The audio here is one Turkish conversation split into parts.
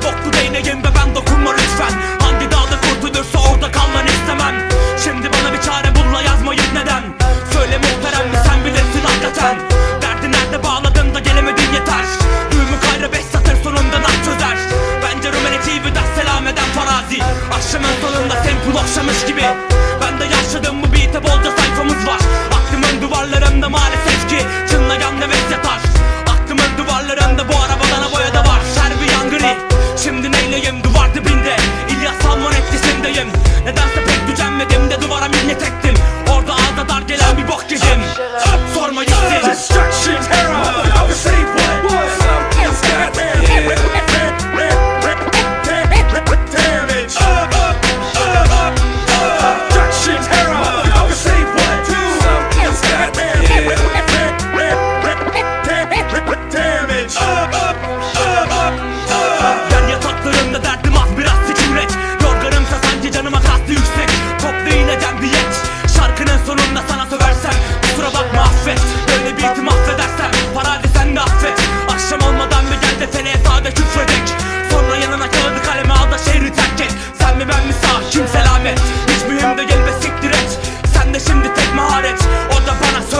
Yine boklu değneğim ve ben dokunma lütfen. Hangi dağda kurtulursa orada kalman istemem. Şimdi bana bir çare bulla yazmayıp neden? Söyle muhterem mi sen bilirsin hakikaten. Derdi nerede bağladın da gelemedin yeter. Düğümü kayra beş satır sonunda nas çözer. Bence Rumeli TV'den selam eden farazi. Akşamın sonunda sen akşamış gibi. Ben de yaşadım bu beat'e bolca saygı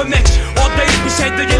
örnek. Oddayız bir şey değil